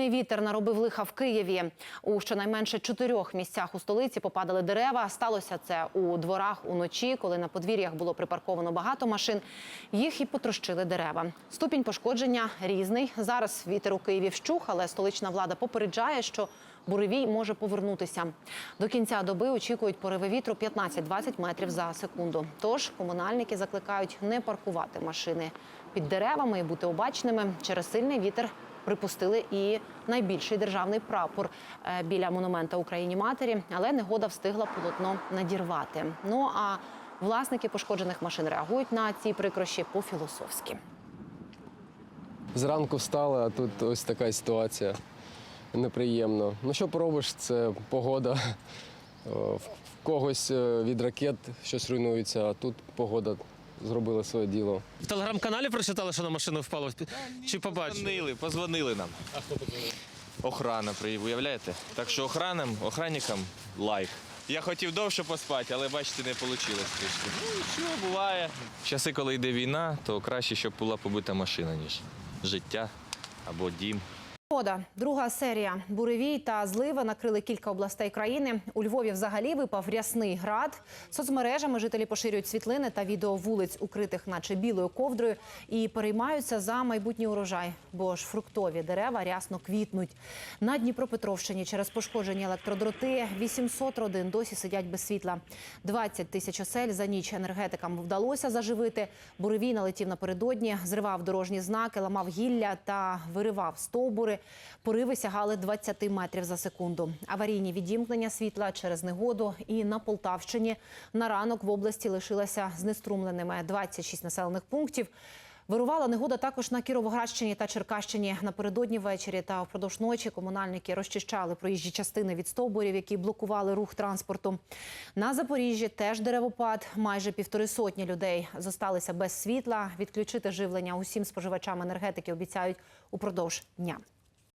Сильний вітер наробив лиха в Києві. У щонайменше чотирьох місцях у столиці попадали дерева. Сталося це у дворах уночі, коли на подвір'ях було припарковано багато машин. Їх і потрощили дерева. Ступінь пошкодження різний. Зараз вітер у Києві вщух, але столична влада попереджає, що буревій може повернутися. До кінця доби очікують пориви вітру 15-20 метрів за секунду. Тож комунальники закликають не паркувати машини під деревами і бути обачними. Через сильний вітер припустили і найбільший державний прапор е, біля монумента Україні матері, але негода встигла полотно надірвати. Ну а власники пошкоджених машин реагують на ці прикрощі по-філософськи. Зранку встали, а тут ось така ситуація. Неприємно. Ну що поробиш, це погода. В когось е, від ракет щось руйнується, а тут погода зробила своє діло. В телеграм-каналі прочитали, що на машину впало? Чи побачили? Позвонили, позвонили нам. А хто позвонив? Охрана приїхала, уявляєте? Так що охранам, охранникам лайк. Я хотів довше поспати, але бачите, не вийшло трішки. Ну, що буває. В часи, коли йде війна, то краще, щоб була побита машина, ніж життя або дім. Погода. друга серія. Буревій та злива накрили кілька областей країни. У Львові взагалі випав рясний град. Соцмережами жителі поширюють світлини та відео вулиць, укритих наче білою ковдрою, і переймаються за майбутній урожай, бо ж фруктові дерева рясно квітнуть. На Дніпропетровщині через пошкоджені електродроти 800 родин досі сидять без світла. 20 тисяч осель за ніч енергетикам вдалося заживити. Буревій налетів напередодні, зривав дорожні знаки, ламав гілля та виривав стовбури. Пориви сягали 20 метрів за секунду. Аварійні відімкнення світла через негоду і на Полтавщині на ранок в області лишилася знеструмленими 26 населених пунктів. Вирувала негода також на Кіровоградщині та Черкащині. Напередодні ввечері та впродовж ночі комунальники розчищали проїжджі частини від стовбурів, які блокували рух транспорту. На Запоріжжі теж деревопад. Майже півтори сотні людей зосталися без світла. Відключити живлення усім споживачам енергетики обіцяють упродовж дня.